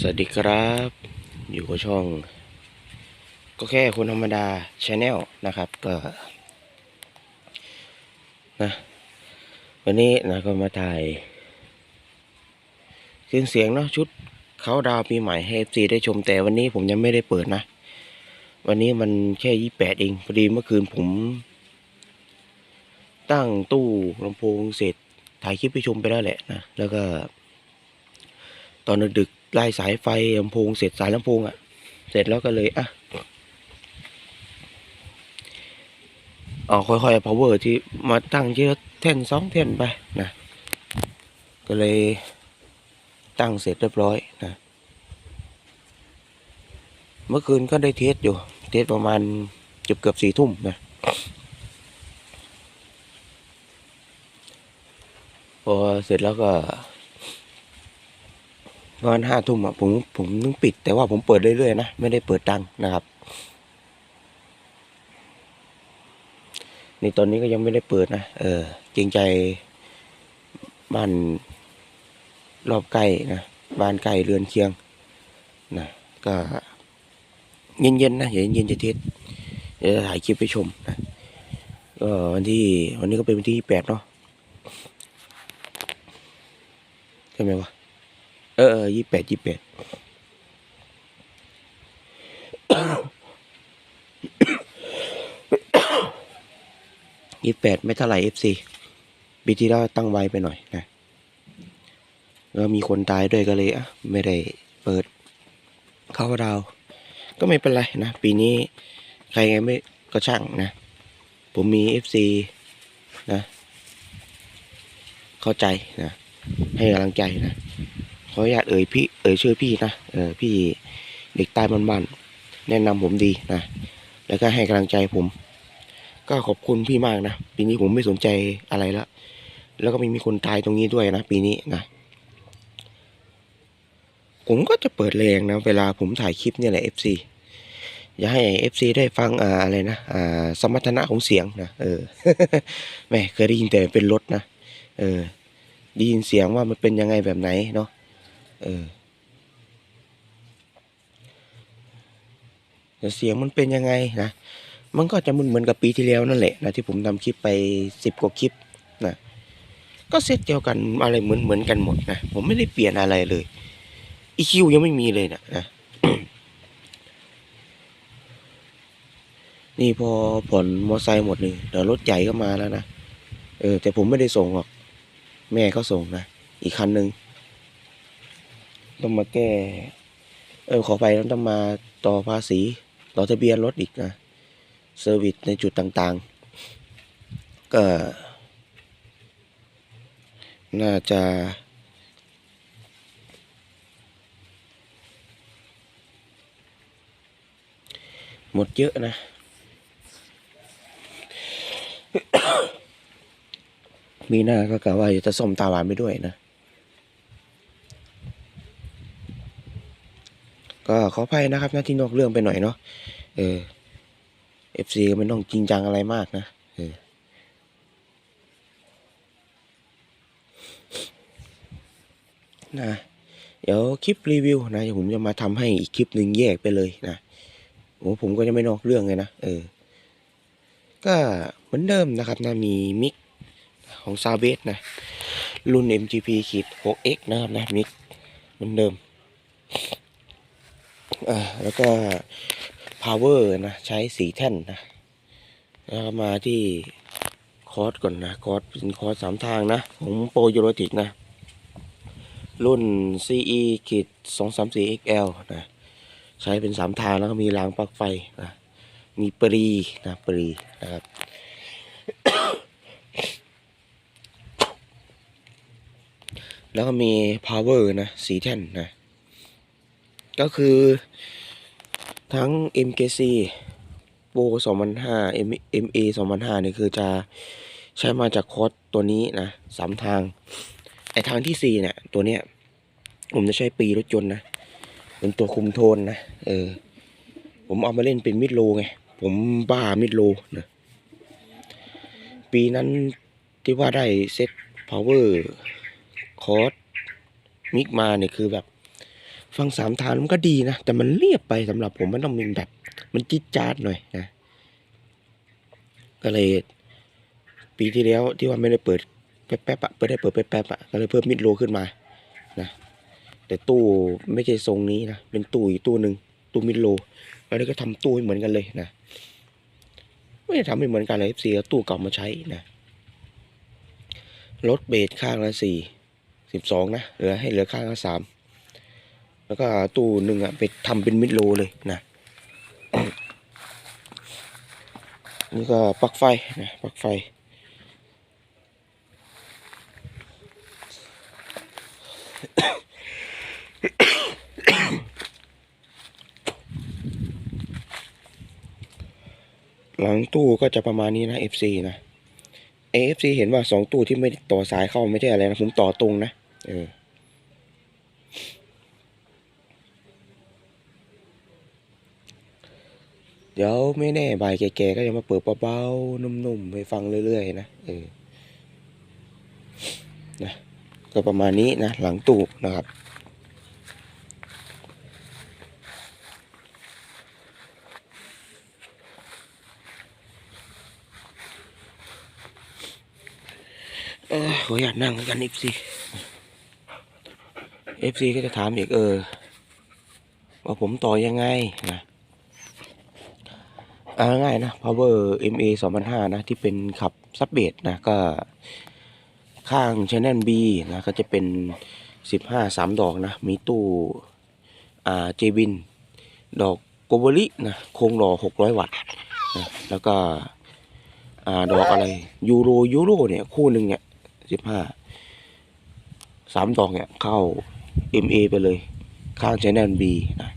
สวัสดีครับ อยู่กับช่อง ก็แค่คนธรรมดาชาแนลนะครับก็นะวันนี้นะก็มาถ่ายเครื่องเสียงเนาะชุดเขาดาวปีใหม่ให้ FC ได้ชมแต่วันนี้ผมยังไม่ได้เปิดนะ วันนี้มันแค่ยี่แปดเองพอดีเมื่อคืนผม ตั้งตู้ลำโพงเสร็จถ่ายคลิปไปชมไปแล้วแหละนะ แล้วก็ ตอนดึก ๆไล่สายไฟลำโพงเสร็จสายลำโพงอะ่ะ เสร็จแล้วก็เลยอะเอาค่อยๆ power ที่มาตั้งที่ละแท่นสองแท่นไปนะก็เลยตั้งเสร็จเรียบร้อยนะเมื่อคืนก็ได้เทสอยู่ เทสประมาณเกือบเกือบสี่ทุ่มนะพอเสร็จแล้วก็ ประมาณห้าทุ่มอะผมผมนึงปิด แต่ว่าผมเปิดเรื่อยๆนะไม่ได้เปิดดังนะครับนี่ตอนนี้ก็ยังไม่ได้เปิดนะเออเกรงใจบ้านรอบใกล้นะบ้านใกล้เรือนเคียงนะก็เย็นๆนะเดี๋ยวเย็นๆจะเทสเดี๋ยวจะถ่ายคลิปไปชมนะก็วันที่วันนี้ก็เป็นวันที่แปดเนาะใช่ไหมวะ เออยี่แปดยี่แปดยี่แปดไม่เท่าไหร่เอฟซีปีที่แล้วตั้งไว้ไปหน่อยนะแล้วมีคนตายด้วยก็เลยอะไม่ได้เปิดเข้าดาว ก็ไม่เป็นไรนะ ปีนี้ใครไงไม่ก็ช่างนะ ผมมีเอฟซีนะ เข้าใจนะ ให้กำลังใจนะ ขออนุญาตเอ่ยพี่เอ่ยชื่อพี่นะเออพี่เด็กใต้บ้านๆแนะนำผมดีนะแล้วก็ให้กำลังใจผม ก็ขอบคุณพี่มากนะปีนี้ผมไม่สนใจอะไรแล้วแล้วก็ไม่มีคนตายตรงนี้ด้วยนะปีนี้นะผมก็จะเปิดแรงนะเวลาผมถ่ายคลิปเนี่ยแหละ FC อย่าให้ FC ได้ฟังอ่าอะไรนะอ่าสมรรถนะของเสียงนะเออแม่เคยได้ยินแต่เป็นรถนะเออได้ยินเสียงว่ามันเป็นยังไงแบบไหนเนาะ เออแต่เสียงมันเป็นยังไงนะ มันก็จะเหมือนเหมือนกับปีที่แล้วนั่นแหละนะที่ผมทำคลิปไปสิบกว่าคลิปนะก็เซตเดียวกันอะไรเหมือนเหมือนกันหมดนะผมไม่ได้เปลี่ยนอะไรเลยอีคิวยังไม่มีเลยนะนะนี่พอผ่อนมอไซค์หมดเลยเดี๋ยวรถใหญ่ก็มาแล้วนะเออแต่ผมไม่ได้ส่งหรอก แม่เขาส่งนะอีกคันหนึ่ง ต้องมาแก้ เออขอไปแล้วต้องมาต่อภาษีต่อทะเบียนรถอีกนะเซอร์วิสในจุดต่างๆ ก็ น่าจะหมดเยอะนะ มีหน้าก็กะว่าจะส้มตาหวานไปด้วยนะ ก็ขออภัยนะครับนะที่นอกเรื่องไปหน่อยเนาะเออ FC ก็ไม่ต้องจริงจังอะไรมากนะเออนะเดี๋ยวคลิปรีวิวนะเดี๋ยวผมจะมาทำให้อีกคลิปหนึ่งแยกไปเลยนะโอ้ผมก็จะไม่นอกเรื่องเลยนะเออ ก็เหมือนเดิมนะครับนะมีมิกของซาเบสนะ รุ่น MGP ขีด 6X นะครับนะมิกเหมือนเดิม อ่าแล้วก็ power นะใช้สีแท่นนะแล้วก็มาที่คอร์สก่อนนะคอร์สเป็นคอร์สสามทางนะ ของโปรยูโรติกนะ รุ่น CE ขีด234 XL นะใช้เป็นสามทางแล้วก็มีรางปลั๊กไฟนะมีปรีนะปรีนะครับแล้วก็มี power นะสีแท่นนะ ก็คือทั้ง MKC Pro 2005 M MA 2005เนี่ยคือจะใช้มาจากคอสตัวนี้นะสามทาง ไอทางที่สี่เนี่ย ตัวเนี้ย ผมจะใช้ปีรถยนต์นะ เป็นตัวคุมโทนนะ เออ ผมเอามาเล่นเป็นมิดโลไง ผมบ้ามิดโลนะปีนั้นที่ว่าได้เซ็ต power คอร์สมิกมาเนี่ยคือแบบ ฟังสามทางมันก็ดีนะ แต่มันเรียบไปสำหรับผมมันต้องมีแบบ มันจิ๊ดจ๊าดหน่อยนะ ก็เลย ปีที่แล้วที่ว่าไม่ได้เปิดแป๊บๆอะเปิดได้เปิดแป๊บๆอะก็เลยเพิ่มมิดโลขึ้นมานะแต่ตู้ไม่ใช่ทรงนี้นะเป็นตู้อีกตู้หนึ่งตู้มิดโล แล้วนี่ก็ทำตู้เหมือนกันเลยนะไม่ได้ทำให้เหมือนกันเลยเสีตู้เก่ามาใช้นะลดเบสข้างละสี่สิบสองนะเหลือให้เหลือข้างละสาม แล้วก็ตู้หนึ่งอะไปทำเป็นมิดโลเลยนะนี่ก็ปลั๊กไฟนะปลั๊กไฟ หลังตู้ก็จะประมาณนี้นะ FC นะ AFC เห็นว่าสองตู้ที่ไม่ต่อสายเข้าไม่ใช่อะไรนะ ผมต่อตรงนะ เออ เดี๋ยวไม่แน่บายแก่ๆก็จะมาเปิดเบาๆนุ่มๆให้ฟังเรื่อยๆนะเออนะก็ประมาณนี้นะหลังตู้นะครับเออขออยากนั่งกัน FC FC ก็จะถามอีกเออ ว่าผมต่อยังไงนะ ง่ายนะ power MA 2005นะ ที่เป็นขับซับเบสนะก็ข้าง channel B นะ ก็จะเป็น 15 3 ดอกนะ มีตู้อ่าเจบิน ดอกโกโบลินะโครงหล่อ 600 วัตต์นะแล้วก็อ่าดอกอะไร ยูโรยูโรเนี่ย คู่หนึ่งเนี่ย 15สามดอกเนี่ย เข้า MA ไปเลย ข้าง channel B นะ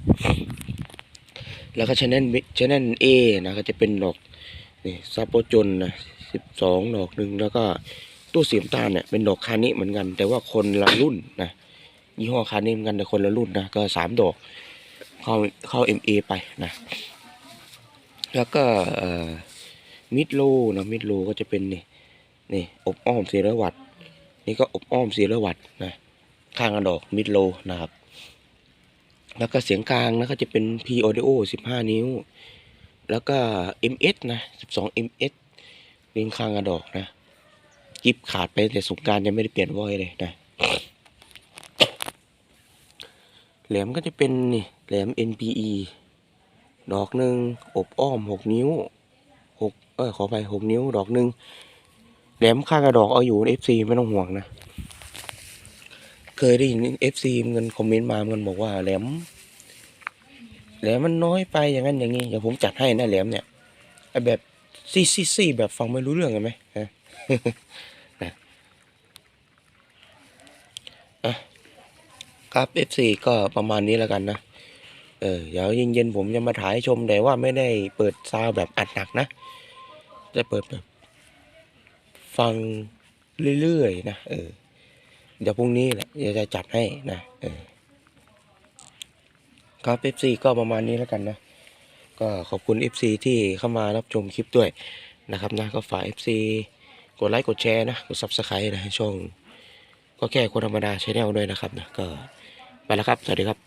แล้วก็ channel B channel A นะก็จะเป็นดอกนี่ซับโปจนนะ12ดอกหนึ่งแล้วก็ตู้เสียมตาลเนี่ยเป็นดอกคานิเหมือนกัน แต่ว่าคนละรุ่นนะยี่ห้อคานิเหมือนกันแต่คนละรุ่นนะก็สามดอกเข้าเข้า MA ไปนะแล้วก็มิดโลนะมิดโลก็จะเป็นนี่นี่อบอ้อมเสียรวัตนี่ก็อบอ้อมเสียรวัตนะข้างกระดอกมิดโลนะครับ แล้วก็เสียงกลางนะก็จะเป็น P Audio 15 นิ้ว แล้วก็ MS นะ12 MS เรียงข้างกระดอกนะกิบขาดไปแต่สงการยังไม่ได้เปลี่ยนวอยเลยนะแหลมก็จะเป็นนี่แหลม NPE ดอกหนึ่งอบอ้อม 6 นิ้ว6เออขอไป6นิ้ว ดอกหนึ่งแหลมข้างกระดอกเอาอยู่ FC ไม่ต้องห่วงนะ เคยได้ยิน FC เงินคอมเมนต์มาเงินบอกว่าแหลมแหลมมันน้อยไปอย่างนั้นอย่างนี้เดี๋ยวผมจัดให้นะแหลมเนี่ยแบบซี่ซี่ซี่แบบฟังไม่รู้เรื่องกันไหมฮะนะอะครับ FC ก็ประมาณนี้แล้วกันนะเออเดี๋ยวเย็นๆผมจะมาถ่ายชมแต่ว่าไม่ได้เปิดซาวแบบอัดหนักนะ จะเปิดแบบ ฟังเรื่อยๆนะเออ เดี๋ยวพรุ่งนี้แหละเดี๋ยวจะจัดให้นะเออครับ FC ก็ประมาณนี้แล้วกันนะ ก็ขอบคุณ FC ที่เข้ามารับชมคลิปด้วยนะครับนะก็ฝาก FC กดไลค์กดแชร์นะกดซับสไครต์นะช่องก็แค่คนธรรมดาชแนลด้วยนะครับนะก็ไปแล้วครับ สวัสดีครับ